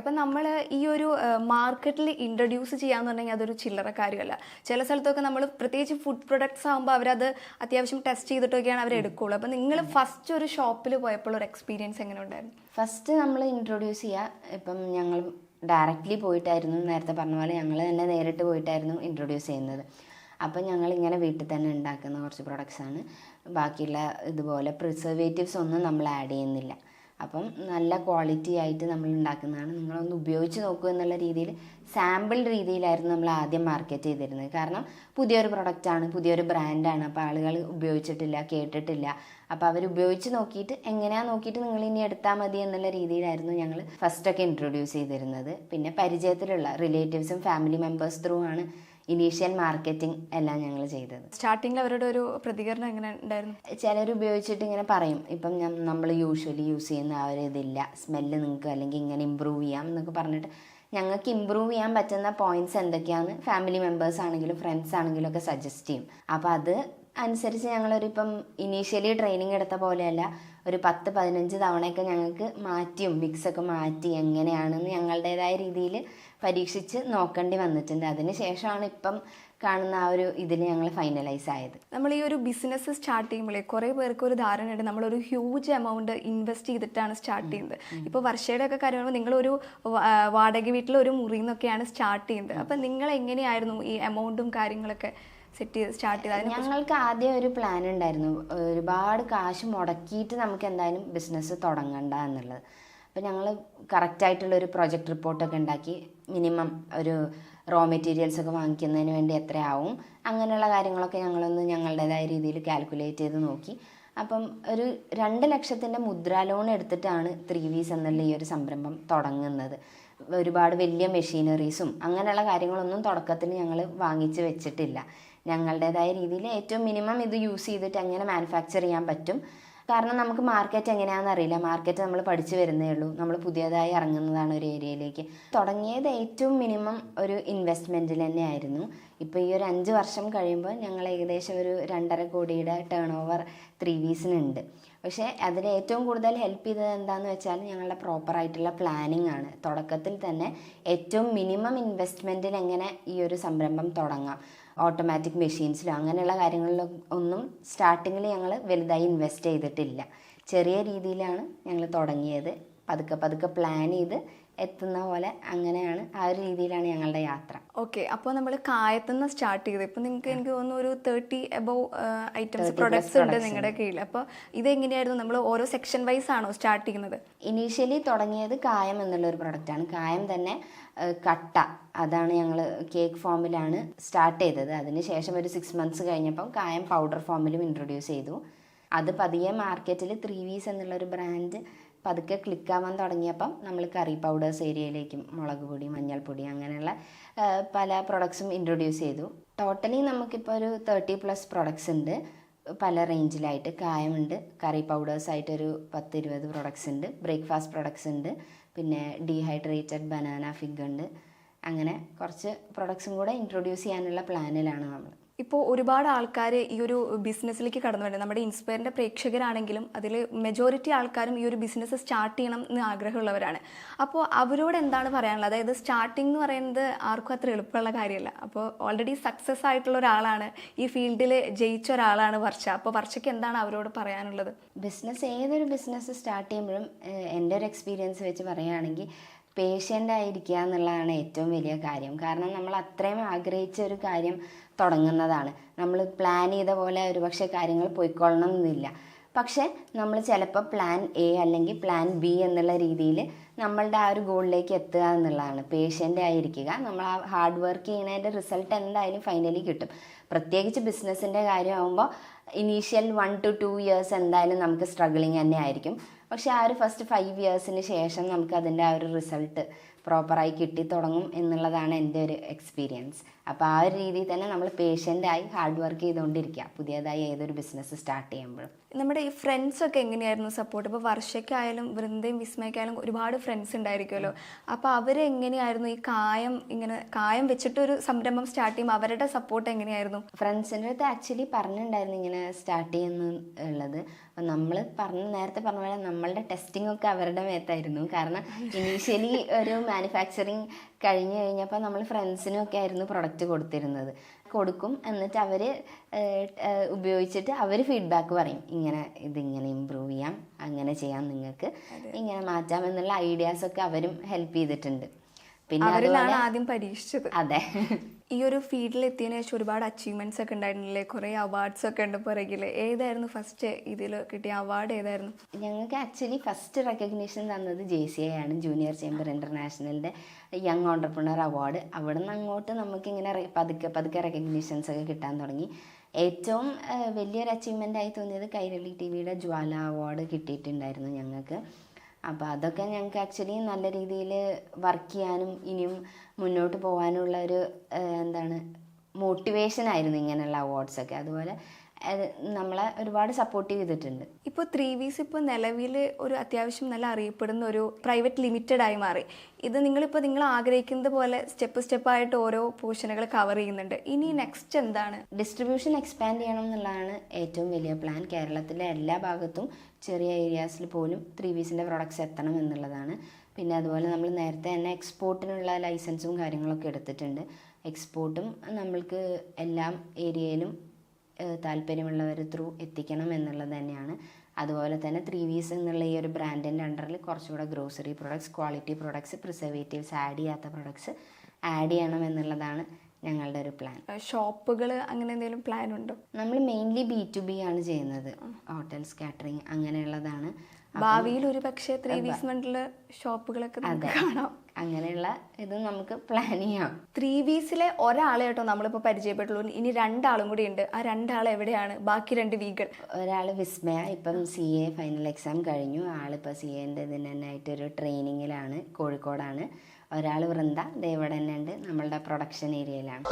അപ്പം നമ്മൾ ഈ ഒരു മാർക്കറ്റിൽ ഇൻട്രൊഡ്യൂസ് ചെയ്യാന്നുണ്ടെങ്കിൽ അതൊരു ചില്ലറ കാര്യമല്ല. ചില സ്ഥലത്തൊക്കെ നമ്മൾ പ്രത്യേകിച്ച് ഫുഡ് പ്രൊഡക്ട്സ് ആകുമ്പോൾ അവരത് അത്യാവശ്യം ടെസ്റ്റ് ചെയ്തിട്ടൊക്കെയാണ് അവർ എടുക്കുകയുള്ളൂ അപ്പം നിങ്ങൾ ഫസ്റ്റ് ഒരു ഷോപ്പിൽ പോയപ്പോൾ ഒരു എക്സ്പീരിയൻസ് എങ്ങനെ ഉണ്ടായിരുന്നു? ഫസ്റ്റ് നമ്മൾ ഇൻട്രൊഡ്യൂസ് ചെയ്യുക ഇപ്പം ഞങ്ങൾ ഡയറക്റ്റ്ലി പോയിട്ടായിരുന്നു. നേരത്തെ പറഞ്ഞ പോലെ ഞങ്ങൾ തന്നെ നേരിട്ട് പോയിട്ടായിരുന്നു ഇൻട്രൊഡ്യൂസ് ചെയ്യുന്നത്. അപ്പം ഞങ്ങൾ ഇങ്ങനെ വീട്ടിൽ തന്നെ ഉണ്ടാക്കുന്ന കുറച്ച് പ്രൊഡക്ട്സാണ് ബാക്കിയുള്ള ഇതുപോലെ പ്രിസർവേറ്റീവ്സ് ഒന്നും നമ്മൾ ആഡ് ചെയ്യുന്നില്ല. അപ്പം നല്ല ക്വാളിറ്റി ആയിട്ട് നമ്മൾ ഉണ്ടാക്കുന്നതാണ്. നിങ്ങളൊന്ന് ഉപയോഗിച്ച് നോക്കുക എന്നുള്ള രീതിയിൽ സാമ്പിൾ രീതിയിലായിരുന്നു നമ്മൾ ആദ്യം മാർക്കറ്റ് ചെയ്തിരുന്നത്. കാരണം പുതിയൊരു പ്രൊഡക്റ്റാണ് പുതിയൊരു ബ്രാൻഡാണ് അപ്പോൾ ആളുകൾ ഉപയോഗിച്ചിട്ടില്ല കേട്ടിട്ടില്ല. അപ്പോൾ അവർ ഉപയോഗിച്ച് നോക്കിയിട്ട് എങ്ങനെയാ നോക്കിയിട്ട് നിങ്ങൾ ഇനി എടുത്താൽ മതി എന്നുള്ള രീതിയിലായിരുന്നു ഞങ്ങൾ ഫസ്റ്റൊക്കെ ഇൻട്രൊഡ്യൂസ് ചെയ്തിരുന്നത്. പിന്നെ പരിചയത്തിലുള്ള റിലേറ്റീവ്സും ഫാമിലി മെമ്പേഴ്സ് ത്രൂ ആണ് ഇനീഷ്യൽ മാർക്കറ്റിംഗ് എല്ലാം ഞങ്ങൾ ചെയ്തത്. സ്റ്റാർട്ടിങ്ങിൽ അവരുടെ ഒരു പ്രതികരണം എങ്ങനെ ഉണ്ടായിരുന്നു? ചിലർ ഉപയോഗിച്ചിട്ട് ഇങ്ങനെ പറയും. ഇപ്പം നമ്മൾ യൂഷ്വലി യൂസ് ചെയ്യുന്ന ആ ഒരു ഇതില്ല. സ്മെല്ല് നിങ്ങൾക്ക് അല്ലെങ്കിൽ ഇങ്ങനെ ഇമ്പ്രൂവ് ചെയ്യാം എന്നൊക്കെ പറഞ്ഞിട്ട് ഞങ്ങൾക്ക് ഇമ്പ്രൂവ് ചെയ്യാൻ പറ്റുന്ന പോയിന്റ്സ് എന്തൊക്കെയാണ്? ഫാമിലി മെമ്പേഴ്സ് ആണെങ്കിലും ഫ്രണ്ട്സ് ആണെങ്കിലും ഒക്കെ സജസ്റ്റ് ചെയ്യും. അപ്പോൾ അത് അനുസരിച്ച് ഞങ്ങളൊരു ഇപ്പം ഇനീഷ്യലി ട്രെയിനിങ് എടുത്ത പോലെയല്ല. ഒരു പത്ത് പതിനഞ്ച് തവണയൊക്കെ ഞങ്ങൾക്ക് മാറ്റിയും മിക്സൊക്കെ മാറ്റി എങ്ങനെയാണെന്ന് ഞങ്ങളുടേതായ രീതിയിൽ പരീക്ഷിച്ച് നോക്കേണ്ടി വന്നിട്ടുണ്ട്. അതിന് ശേഷമാണ് ഇപ്പം കാണുന്ന ആ ഒരു ഇതിൽ ഞങ്ങൾ ഫൈനലൈസ് ആയത്. നമ്മൾ ഈ ഒരു ബിസിനസ് സ്റ്റാർട്ട് ചെയ്യുമ്പോഴേ കുറേ പേർക്ക് ഒരു ധാരണയുണ്ട് നമ്മളൊരു ഹ്യൂജ് എമൗണ്ട് ഇൻവെസ്റ്റ് ചെയ്തിട്ടാണ് സ്റ്റാർട്ട് ചെയ്യുന്നത്. ഇപ്പോൾ വർഷയുടെ ഒക്കെ കാര്യം പറയുമ്പോൾ നിങ്ങളൊരു വാടക വീട്ടിൽ ഒരു മുറിയിൽ നിന്നൊക്കെയാണ് സ്റ്റാർട്ട് ചെയ്യുന്നത് അപ്പം നിങ്ങൾ എങ്ങനെയായിരുന്നു ഈ എമൗണ്ടും കാര്യങ്ങളൊക്കെ സെറ്റ് ചെയ്ത് സ്റ്റാർട്ട് ചെയ്ത് ഞങ്ങൾക്ക് ആദ്യം ഒരു പ്ലാൻ ഉണ്ടായിരുന്നു. ഒരുപാട് കാശ് മുടക്കിയിട്ട് നമുക്ക് എന്തായാലും ബിസിനസ് തുടങ്ങണ്ട എന്നുള്ളത്. അപ്പോൾ ഞങ്ങൾ കറക്റ്റായിട്ടുള്ള ഒരു പ്രൊജക്ട് റിപ്പോർട്ടൊക്കെ ഉണ്ടാക്കി. മിനിമം ഒരു റോ മെറ്റീരിയൽസ് ഒക്കെ വാങ്ങിക്കുന്നതിന് വേണ്ടി എത്രയാവും അങ്ങനെയുള്ള കാര്യങ്ങളൊക്കെ ഞങ്ങളൊന്ന് ഞങ്ങളുടേതായ രീതിയിൽ കാൽക്കുലേറ്റ് ചെയ്ത് നോക്കി. അപ്പം ഒരു രണ്ട് ലക്ഷത്തിന്റെ മുദ്ര ലോൺ എടുത്തിട്ടാണ് ത്രീ വീസ് എന്നുള്ള ഈ ഒരു സംരംഭം തുടങ്ങുന്നത്. ഒരുപാട് വലിയ മെഷീനറീസും അങ്ങനെയുള്ള കാര്യങ്ങളൊന്നും തുടക്കത്തിൽ ഞങ്ങൾ വാങ്ങിച്ച് വെച്ചിട്ടില്ല. ഞങ്ങളുടേതായ രീതിയിൽ ഏറ്റവും മിനിമം ഇത് യൂസ് ചെയ്തിട്ട് എങ്ങനെ മാനുഫാക്ചർ ചെയ്യാൻ പറ്റും. കാരണം നമുക്ക് മാർക്കറ്റ് എങ്ങനെയാണെന്ന് അറിയില്ല. മാർക്കറ്റ് നമ്മൾ പഠിച്ചു വരുന്നേ ഉള്ളൂ. നമ്മൾ പുതിയതായി ഇറങ്ങുന്നതാണ് ഒരു ഏരിയയിലേക്ക് തുടങ്ങിയത് ഏറ്റവും മിനിമം ഒരു ഇൻവെസ്റ്റ്മെന്റിൽ തന്നെയായിരുന്നു. ഇപ്പോൾ ഈ ഒരു അഞ്ച് വർഷം കഴിയുമ്പോൾ ഞങ്ങൾ ഏകദേശം ഒരു രണ്ടര കോടിയുടെ ടേൺ ഓവർ ത്രീ വീസിനുണ്ട് പക്ഷേ അതിൽ ഏറ്റവും കൂടുതൽ ഹെൽപ്പ് ചെയ്തത് എന്താണെന്ന് വെച്ചാൽ ഞങ്ങളുടെ പ്രോപ്പറായിട്ടുള്ള പ്ലാനിങ് ആണ്. തുടക്കത്തിൽ തന്നെ ഏറ്റവും മിനിമം ഇൻവെസ്റ്റ്മെന്റിൽ എങ്ങനെ ഈ ഒരു സംരംഭം തുടങ്ങാം. ഓട്ടോമാറ്റിക് മെഷീൻസിലോ അങ്ങനെയുള്ള കാര്യങ്ങളിലും ഒന്നും സ്റ്റാർട്ടിങ്ങിൽ ഞങ്ങൾ വലുതായി ഇൻവെസ്റ്റ് ചെയ്തിട്ടില്ല. ചെറിയ രീതിയിലാണ് ഞങ്ങൾ തുടങ്ങിയത്. പതുക്കെ പതുക്കെ പ്ലാൻ ചെയ്ത് എത്തുന്ന പോലെ അങ്ങനെയാണ് ആ ഒരു രീതിയിലാണ് ഞങ്ങളുടെ യാത്ര. ഓക്കെ അപ്പോൾ നമ്മൾ കായത്തുനിന്ന് സ്റ്റാർട്ട് ചെയ്തു ഇപ്പം നിങ്ങൾക്ക് എനിക്ക് തോന്നുന്നു ഒരു തേർട്ടി എബോവ് ഐറ്റംസ് പ്രൊഡക്ട്സ് ഉണ്ട് നിങ്ങളുടെ കീഴിൽ അപ്പോൾ ഇതെങ്ങനെയായിരുന്നു? നമ്മൾ ഓരോ സെക്ഷൻ വൈസ് ആണോ സ്റ്റാർട്ട് ചെയ്യുന്നത്? ഇനീഷ്യലി തുടങ്ങിയത് കായം എന്നുള്ള ഒരു പ്രൊഡക്റ്റാണ് കായം തന്നെ കട്ട. അതാണ് ഞങ്ങൾ കേക്ക് ഫോമിലാണ് സ്റ്റാർട്ട് ചെയ്തത്. അതിനുശേഷം ഒരു സിക്സ് മന്ത്സ് കഴിഞ്ഞപ്പം കായം പൗഡർ ഫോമിലും ഇൻട്രൊഡ്യൂസ് ചെയ്തു. അത് പതിയെ മാർക്കറ്റിൽ ത്രീ വീസ് എന്നുള്ളൊരു ബ്രാൻഡ് പതുക്കെ ക്ലിക്ക് ആവാൻ തുടങ്ങിയപ്പം നമ്മൾ കറി പൗഡേഴ്സ് ഏരിയയിലേക്കും മുളക് പൊടി മഞ്ഞൾപ്പൊടി അങ്ങനെയുള്ള പല പ്രൊഡക്ട്സും ഇൻട്രൊഡ്യൂസ് ചെയ്തു. ടോട്ടലി നമുക്കിപ്പോൾ ഒരു തേർട്ടി പ്ലസ് പ്രൊഡക്ട്സ് ഉണ്ട്. പല റേഞ്ചിലായിട്ട് കായമുണ്ട്. കറി പൗഡേഴ്സ് ആയിട്ട് ഒരു പത്ത് ഇരുപത് പ്രൊഡക്ട്സ് ഉണ്ട്. ബ്രേക്ക്ഫാസ്റ്റ് പ്രൊഡക്ട്സ് ഉണ്ട്. പിന്നെ ഡീഹൈഡ്രേറ്റഡ് ബനാന ഫിഗ് ഉണ്ട്. അങ്ങനെ കുറച്ച് പ്രൊഡക്ട്സും കൂടെ ഇൻട്രൊഡ്യൂസ് ചെയ്യാനുള്ള പ്ലാനിലാണ് നമ്മൾ. ഇപ്പോൾ ഒരുപാട് ആൾക്കാർ ഈ ഒരു ബിസിനസ്സിലേക്ക് കടന്നു വരുന്നത് നമ്മുടെ ഇൻസ്പയറിന്റെ പ്രേക്ഷകരാണെങ്കിലും അതിൽ മെജോറിറ്റി ആൾക്കാരും ഈ ഒരു ബിസിനസ് സ്റ്റാർട്ട് ചെയ്യണം എന്ന് ആഗ്രഹമുള്ളവരാണ്. അപ്പോൾ അവരോട് എന്താണ് പറയാനുള്ളത്? അതായത് സ്റ്റാർട്ടിംഗ് എന്ന് പറയുന്നത് ആർക്കും അത്ര എളുപ്പമുള്ള കാര്യമല്ല. അപ്പോൾ ഓൾറെഡി സക്സസ് ആയിട്ടുള്ള ഒരാളാണ് ഈ ഫീൽഡിൽ ജയിച്ച ഒരാളാണ് വർഷ. അപ്പോൾ വർഷയ്ക്ക് എന്താണ് അവരോട് പറയാനുള്ളത്? ബിസിനസ് ഏതൊരു ബിസിനസ് സ്റ്റാർട്ട് ചെയ്യുമ്പോഴും എന്റെ ഒരു എക്സ്പീരിയൻസ് വെച്ച് പറയുകയാണെങ്കിൽ പേഷ്യന്റ് ആയിരിക്കുക എന്നുള്ളതാണ് ഏറ്റവും വലിയ കാര്യം. കാരണം നമ്മൾ അത്രയും ആഗ്രഹിച്ച ഒരു കാര്യം തുടങ്ങുന്നതാണ്. നമ്മൾ പ്ലാൻ ചെയ്ത പോലെ ഒരുപക്ഷെ കാര്യങ്ങൾ പോയിക്കൊള്ളണം എന്നില്ല പക്ഷേ നമ്മൾ ചിലപ്പോൾ പ്ലാൻ എ അല്ലെങ്കിൽ പ്ലാൻ ബി എന്നുള്ള രീതിയിൽ നമ്മളുടെ ആ ഒരു ഗോളിലേക്ക് എത്തുക എന്നുള്ളതാണ്. പേഷ്യന്റ് ആയിരിക്കുക. നമ്മൾ ആ ഹാർഡ് വർക്ക് ചെയ്യുന്നതിന്റെ റിസൾട്ട് എന്തായാലും ഫൈനലി കിട്ടും. പ്രത്യേകിച്ച് ബിസിനസ്സിന്റെ കാര്യമാകുമ്പോൾ initial one two two years എന്തായാലും നമുക്ക് സ്ട്രഗിളിങ് തന്നെ ആയിരിക്കും. പക്ഷേ ആ ഒരു ഫസ്റ്റ് ഫൈവ് ഇയേഴ്സിന് ശേഷം നമുക്ക് അതിന്റെ ആ ഒരു റിസൾട്ട് പ്രോപ്പറായി കിട്ടിത്തുടങ്ങും എന്നുള്ളതാണ് എന്റെ ഒരു എക്സ്പീരിയൻസ് അപ്പോൾ ആ ഒരു രീതിയിൽ തന്നെ നമ്മൾ പേഷ്യന്റായി ഹാർഡ് വർക്ക് ചെയ്തുകൊണ്ടിരിക്കുക. പുതിയതായി ഏതൊരു ബിസിനസ് സ്റ്റാർട്ട് ചെയ്യുമ്പോഴും. നമ്മുടെ ഈ ഫ്രണ്ട്സ് ഒക്കെ എങ്ങനെയായിരുന്നു സപ്പോർട്ട് ഇപ്പോൾ വർഷയ്ക്കായാലും വൃന്ദയും വിസ്മയ്ക്കായാലും ഒരുപാട് ഫ്രണ്ട്സ് ഉണ്ടായിരിക്കുമല്ലോ. അപ്പോൾ അവരെങ്ങനെയായിരുന്നു ഈ കായം ഇങ്ങനെ കായം വെച്ചിട്ട് ഒരു സംരംഭം സ്റ്റാർട്ട് ചെയ്യുമ്പോൾ അവരുടെ സപ്പോർട്ട് എങ്ങനെയായിരുന്നു? ഫ്രണ്ട്സിന്റെ അടുത്ത് ആക്ച്വലി പറഞ്ഞിട്ടുണ്ടായിരുന്നു ഇങ്ങനെ സ്റ്റാർട്ട് ചെയ്യുന്നു ഉള്ളത്. അപ്പം നമ്മൾ പറഞ്ഞ നേരത്തെ പറഞ്ഞ പോലെ നമ്മളുടെ ടെസ്റ്റിംഗ് ഒക്കെ അവരുടെ മേത്തായിരുന്നു. കാരണം ഇനീഷ്യലി ഒരു മാനുഫാക്ചറിങ് കഴിഞ്ഞ് കഴിഞ്ഞപ്പോൾ നമ്മൾ ഫ്രണ്ട്സിനും ഒക്കെ ആയിരുന്നു പ്രൊഡക്റ്റ് കൊടുത്തിരുന്നത്. കൊടുക്കും. എന്നിട്ട് അവർ ഉപയോഗിച്ചിട്ട് അവർ ഫീഡ്ബാക്ക് പറയും. ഇങ്ങനെ ഇതിങ്ങനെ ഇമ്പ്രൂവ് ചെയ്യാം അങ്ങനെ ചെയ്യാം നിങ്ങൾക്ക്. ഇങ്ങനെ മാറ്റാം എന്നുള്ള ഐഡിയാസൊക്കെ അവരും ഹെൽപ്പ് ചെയ്തിട്ടുണ്ട്. പിന്നെ ആദ്യം പരീക്ഷിച്ചത്. അതെ. ഈ ഒരു ഫീൽഡിൽ എത്തിയതിനു ശേഷം ഒരുപാട് അച്ചീവ്മെന്റ്സ് ഒക്കെ ഉണ്ടായിരുന്നില്ലേ? കുറേ അവാർഡ്സ് ഒക്കെ ഉണ്ട് പുറകിൽ ഏതായിരുന്നു ഫസ്റ്റ് ഇതിൽ കിട്ടിയ അവാർഡ് ഏതായിരുന്നു? ഞങ്ങൾക്ക് ആക്ച്വലി ഫസ്റ്റ് റെക്കഗ്നീഷൻ തന്നത് ജെ സി ഐ ആണ് ജൂനിയർ ചേംബർ ഇന്റർനാഷണലിന്റെ യങ് ഓണ്ടർപ്രണർ അവാർഡ് അവിടെ നിന്ന് അങ്ങോട്ട് നമുക്ക് ഇങ്ങനെ പതുക്കെ പതുക്കെ റെക്കഗ്നീഷൻസ് ഒക്കെ കിട്ടാൻ തുടങ്ങി. ഏറ്റവും വലിയൊരു അച്ചീവ്മെന്റ് ആയി തോന്നിയത് കൈരളി ടി വിയുടെ ജ്വാല അവാർഡ് കിട്ടിയിട്ടുണ്ടായിരുന്നു ഞങ്ങൾക്ക്. അപ്പോൾ അതൊക്കെ ഞങ്ങൾക്ക് ആക്ച്വലി നല്ല രീതിയിൽ വർക്ക് ചെയ്യാനും ഇനിയും മുന്നോട്ട് പോകാനുള്ള ഒരു എന്താണ് മോട്ടിവേഷൻ ആയിരുന്നു ഇങ്ങനെയുള്ള അവാർഡ്സൊക്കെ അതുപോലെ നമ്മളെ ഒരുപാട് സപ്പോർട്ട് ചെയ്തിട്ടുണ്ട്. ഇപ്പോൾ ത്രീ വീസ് ഇപ്പോൾ നിലവിൽ ഒരു അത്യാവശ്യം നല്ല അറിയപ്പെടുന്ന ഒരു പ്രൈവറ്റ് ലിമിറ്റഡ് ആയി മാറി. ഇത് നിങ്ങളിപ്പോൾ നിങ്ങൾ ആഗ്രഹിക്കുന്നത് പോലെ സ്റ്റെപ്പ് സ്റ്റെപ്പായിട്ട് ഓരോ പോർഷനുകൾ കവർ ചെയ്യുന്നുണ്ട്. ഇനി നെക്സ്റ്റ് എന്താണ്? ഡിസ്ട്രിബ്യൂഷൻ എക്സ്പാൻഡ് ചെയ്യണം എന്നുള്ളതാണ് ഏറ്റവും വലിയ പ്ലാൻ കേരളത്തിലെ എല്ലാ ഭാഗത്തും ചെറിയ ഏരിയാസിൽ പോലും ത്രീ വീസിന്റെ പ്രൊഡക്ട്സ് എത്തണം എന്നുള്ളതാണ്. പിന്നെ അതുപോലെ നമ്മൾ നേരത്തെ തന്നെ എക്സ്പോർട്ടിനുള്ള ലൈസൻസും കാര്യങ്ങളൊക്കെ എടുത്തിട്ടുണ്ട്. എക്സ്പോർട്ടും നമ്മൾക്ക് എല്ലാം ഏരിയയിലും താല്പര്യമുള്ളവർ ത്രൂ എത്തിക്കണം എന്നുള്ളത് തന്നെയാണ്. അതുപോലെ തന്നെ ത്രീ വീസ് എന്നുള്ള ഈ ഒരു ബ്രാൻഡിന്റെ അണ്ടറിൽ കുറച്ചുകൂടെ grocery products quality products preservatives add ചെയ്യാത്ത പ്രൊഡക്ട്സ് ആഡ് ചെയ്യണം എന്നുള്ളതാണ് ഞങ്ങളുടെ ഒരു പ്ലാൻ ഷോപ്പുകൾ അങ്ങനെ എന്തെങ്കിലും പ്ലാൻ ഉണ്ടോ? നമ്മൾ മെയിൻലി ബി ടു ബി ആണ് ചെയ്യുന്നത്. ഹോട്ടൽസ് കാറ്ററിങ് അങ്ങനെയുള്ളതാണ്. ഭാവിയിൽ ഒരു പക്ഷേ ത്രീ വീസ് മണ്ടിൽ ഷോപ്പുകളൊക്കെ കാണാം. അങ്ങനെയുള്ള ഇത് നമുക്ക് പ്ലാൻ ചെയ്യാം. ത്രീ വീസിലെ ഒരാളെ കേട്ടോ നമ്മളിപ്പോൾ പരിചയപ്പെട്ടുള്ളൂ. ഇനി രണ്ടാളും കൂടി ഉണ്ട്. ആ രണ്ടാൾ എവിടെയാണ്? ബാക്കി രണ്ട് വീകൾ ഒരാൾ വിസ്മയ ഇപ്പം സി എ ഫൈനൽ എക്സാം കഴിഞ്ഞു. ആളിപ്പോൾ സി എന്റെ ഇതിന് തന്നെ ആയിട്ട് ഒരു ട്രെയിനിങ്ങിലാണ് കോഴിക്കോടാണ്. ഒരാൾ വൃന്ദ ദേ ഇവിടെ തന്നെ ഉണ്ട്. നമ്മളുടെ പ്രൊഡക്ഷൻ ഏരിയയിലാണ്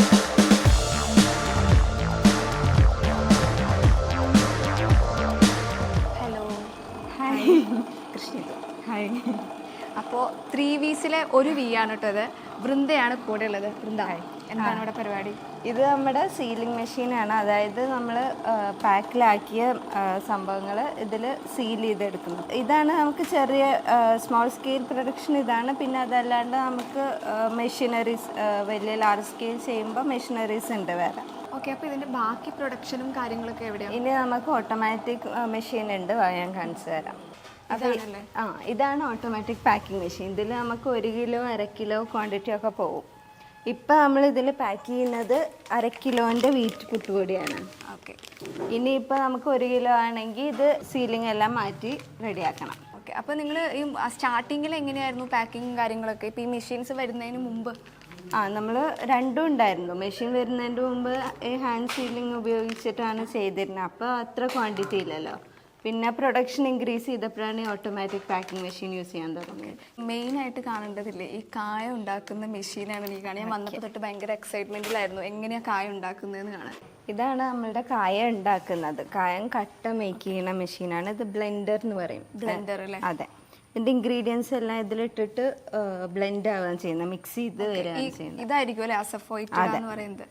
അപ്പോൾ ത്രീ വീസിലെ ഒരു വി ആണ് കേട്ടോ ഇത്. വൃന്ദയാണ് കൂടെ ഉള്ളത് വൃന്ദ എന്താണ് ഇവിടെ പരിപാടി? ഇത് നമ്മുടെ സീലിംഗ് മെഷീനാണ് അതായത് നമ്മൾ പാക്കിലാക്കിയ സംഭവങ്ങൾ ഇതിൽ സീൽ ചെയ്തെടുക്കുന്നത്. ഇതാണ് നമുക്ക് ചെറിയ സ്മോൾ സ്കെയിൽ പ്രൊഡക്ഷൻ ഇതാണ്. പിന്നെ അതല്ലാണ്ട് നമുക്ക് മെഷീനറീസ് വലിയ ലാർജ് സ്കെയിൽ ചെയ്യുമ്പോൾ മെഷീനറീസ് ഉണ്ട് വേറെ. ഓക്കെ അപ്പോൾ ഇതിന്റെ ബാക്കി പ്രൊഡക്ഷനും കാര്യങ്ങളൊക്കെ എവിടെയാണ് ഇനി നമുക്ക് ഓട്ടോമാറ്റിക് മെഷീൻ ഉണ്ട്. ഞാൻ കാണിച്ചു തരാം. അപ്പോൾ ആ ഇതാണ് ഓട്ടോമാറ്റിക് പാക്കിംഗ് മെഷീൻ ഇതിൽ നമുക്ക് ഒരു കിലോ അര കിലോ ക്വാണ്ടിറ്റി ഒക്കെ പോകും ഇപ്പം നമ്മൾ ഇതിൽ പാക്ക് ചെയ്യുന്നത് അര കിലോന്റെ വീറ്റ് പുട്ടുപൊടിയാണ്. ഓക്കെ. ഇനിയിപ്പോൾ നമുക്ക് ഒരു കിലോ ആണെങ്കിൽ ഇത് സീലിംഗ് എല്ലാം മാറ്റി റെഡിയാക്കണം. ഓക്കെ. അപ്പോൾ നിങ്ങൾ ഈ സ്റ്റാർട്ടിങ്ങിൽ എങ്ങനെയായിരുന്നു പാക്കിങ്ങും കാര്യങ്ങളൊക്കെ? ഇപ്പോൾ ഈ മെഷീൻസ് വരുന്നതിന് മുമ്പ്. ആ നമ്മൾ രണ്ടും ഉണ്ടായിരുന്നു. മെഷീൻ വരുന്നതിന്റെ മുമ്പ് ഈ ഹാൻഡ് സീലിംഗ് ഉപയോഗിച്ചിട്ടാണ് ചെയ്തിരുന്നത്. അപ്പോൾ അത്ര ക്വാണ്ടിറ്റി ഇല്ലല്ലോ. പിന്നെ പ്രൊഡക്ഷൻ ഇൻക്രീസ് ചെയ്തപ്പോഴാണ് ഈ ഓട്ടോമാറ്റിക് പാക്കിംഗ് മെഷീൻ യൂസ് ചെയ്യാൻ തുടങ്ങിയത്. മെയിൻ ആയിട്ട് കാണേണ്ടതില്ലേ ഈ കായ ഉണ്ടാക്കുന്ന മെഷീനാണ് എനിക്ക് കാണാൻ ഞാൻ വന്നപ്പോൾ തൊട്ട് ഭയങ്കര എക്സൈറ്റ്മെന്റിലായിരുന്നു എങ്ങനെയാണ് കായ ഉണ്ടാക്കുന്നതെന്ന് കാണാൻ. ഇതാണ് നമ്മളുടെ കായ ഉണ്ടാക്കുന്നത്. കായം കട്ട മേക്ക് ചെയ്യുന്ന മെഷീനാണ് ഇത് ബ്ലെൻഡർ എന്ന് പറയും. ബ്ലെൻഡർ അല്ലേ അതെ. ഇതിന്റെ ഇൻഗ്രീഡിയൻസ് എല്ലാം ഇതിലിട്ടിട്ട് ബ്ലെൻഡ് ആവുകയാണ് ചെയ്യുന്നത്. മിക്സ് ചെയ്ത് ഈ വരികയാണ് ചെയ്യുന്നത്. ഇതായിരിക്കും അല്ലേ അസഫോയിറ്റ് എന്ന് പറയുന്നത്?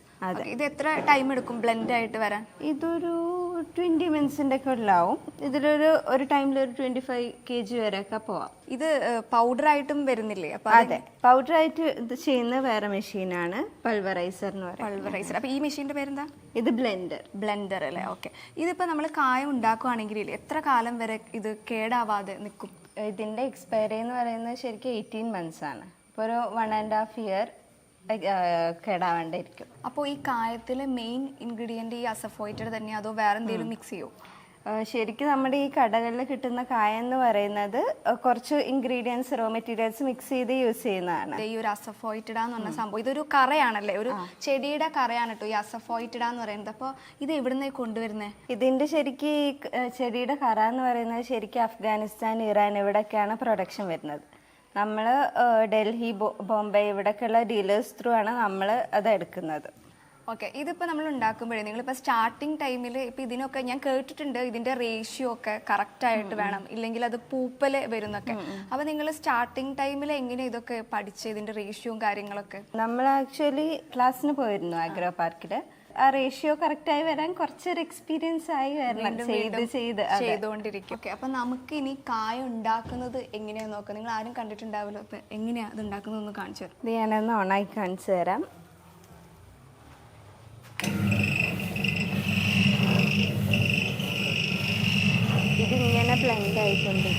ഇത് എത്ര ടൈം എടുക്കും ബ്ലെൻഡ് ആയിട്ട് വരാൻ? ഇതൊരു ട്വന്റി മിനിറ്റ്സിന്റെ ഒക്കെ ഉള്ളാവും ഇതിലൊരു ഒരു ടൈമിൽ ഒരു ട്വന്റി ഫൈവ് കെ ജി വരെയൊക്കെ പോവാം. ഇത് പൗഡർ ആയിട്ടും വരുന്നില്ലേ? അപ്പൊ അതെ പൗഡറായിട്ട് ഇത് ചെയ്യുന്ന വേറെ മെഷീനാണ്. പൾവറൈസർ എന്ന് പറയുന്നത്. പൾവറൈസർ. അപ്പൊ ഈ മെഷീന്റെ പേരെന്താ? ഇത് ബ്ലെൻഡർ. ബ്ലെൻഡർ അല്ലേ? ഓക്കെ. ഇതിപ്പോ നമ്മൾ കായം ഉണ്ടാക്കുകയാണെങ്കിൽ എത്ര കാലം വരെ ഇത് കേടാവാതെ നിൽക്കും ഇതിന്റെ എക്സ്പയറി എന്ന് പറയുന്നത് ശരിക്കും എയ്റ്റീൻ മന്ത്സ് ആണ്. ഇപ്പോൾ ഒരു വൺ ആൻഡ് ഹാഫ് ഇയർ കേടാവാണ്ടിരിക്കും അപ്പോൾ ഈ കായത്തിലെ മെയിൻ ഇൻഗ്രീഡിയന്റ് ഈ അസഫോയിറ്റഡ് തന്നെ അതോ വേറെ എന്തെങ്കിലും മിക്സ് ചെയ്യോ? ശരിക്കും നമ്മുടെ ഈ കടകളിൽ കിട്ടുന്ന കായ എന്ന് പറയുന്നത് കുറച്ച് ഇൻഗ്രീഡിയൻസ് റോ മെറ്റീരിയൽസ് മിക്സ് ചെയ്ത് യൂസ് ചെയ്യുന്നതാണ്. ഈ ഒരു അസഫോയിറ്റഡ എന്ന് പറഞ്ഞ സംഭവം ഇതൊരു കറയാണല്ലേ? ഒരു ചെടിയുടെ കറയാണ് കേട്ടോ ഈ അസഫോയിറ്റഡ എന്ന് പറയുന്നത്. അപ്പോൾ ഇത് എവിടുന്നേ കൊണ്ടുവരുന്നത് ഇതിന്റെ ശരിക്കും ഈ ചെടിയുടെ കറ എന്ന് പറയുന്നത് ശരിക്കും അഫ്ഗാനിസ്ഥാൻ ഇറാൻ ഇവിടെയൊക്കെയാണ് പ്രൊഡക്ഷൻ വരുന്നത്. നമ്മൾ ഡൽഹി ബോംബെ ഇവിടെയൊക്കെയുള്ള ഡീലേഴ്സ് ത്രൂ ആണ് നമ്മൾ അത് എടുക്കുന്നത്. ഓക്കെ ഇതിപ്പോൾ നമ്മൾ ഉണ്ടാക്കുമ്പോഴേ നിങ്ങളിപ്പോൾ സ്റ്റാർട്ടിങ് ടൈമിൽ ഇപ്പോൾ ഇതിനൊക്കെ ഞാൻ കേട്ടിട്ടുണ്ട് ഇതിന്റെ റേഷ്യോ ഒക്കെ കറക്റ്റായിട്ട് വേണം. ഇല്ലെങ്കിൽ അത് പൂപ്പൽ വരുന്നൊക്കെ. അപ്പോൾ നിങ്ങൾ സ്റ്റാർട്ടിങ് ടൈമിൽ എങ്ങനെ ഇതൊക്കെ പഠിച്ച് ഇതിന്റെ റേഷ്യോ കാര്യങ്ങളൊക്കെ? നമ്മൾ ആക്ച്വലി ക്ലാസ്സിന് പോയിരുന്നു ആഗ്രോ പാർക്കിൽ ആ റേഷ്യോ കറക്റ്റായി വരാൻ കുറച്ചൊരു എക്സ്പീരിയൻസ് ആയി വരണം. ചെയ്ത് ചെയ്ത്. അതെ. ചെയ്തുകൊണ്ടിരിക്കും. ഓക്കെ അപ്പം നമുക്ക് ഇനി കായ ഉണ്ടാക്കുന്നത് എങ്ങനെയാന്ന് നോക്കാം. നിങ്ങൾ ആരും കണ്ടിട്ടുണ്ടാവില്ല. അപ്പം എങ്ങനെയാ അത് ഉണ്ടാക്കുന്നതെന്ന് കാണിച്ചു തരാം. ഇത് ഞാനൊന്ന് ഓണായി കാണിച്ചു തരാം. ഇതിങ്ങനെ ബ്ലെൻഡ് ആയിട്ടുണ്ട്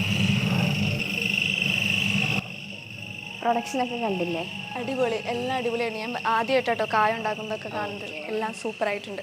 പ്രൊഡക്ഷനൊക്കെ കണ്ടില്ലേ? അടിപൊളി. എല്ലാം അടിപൊളിയാണ് ഞാൻ ആദ്യമായിട്ടോ കായ ഉണ്ടാക്കുന്നതൊക്കെ കാണുന്നത്. എല്ലാം സൂപ്പർ ആയിട്ടുണ്ട്.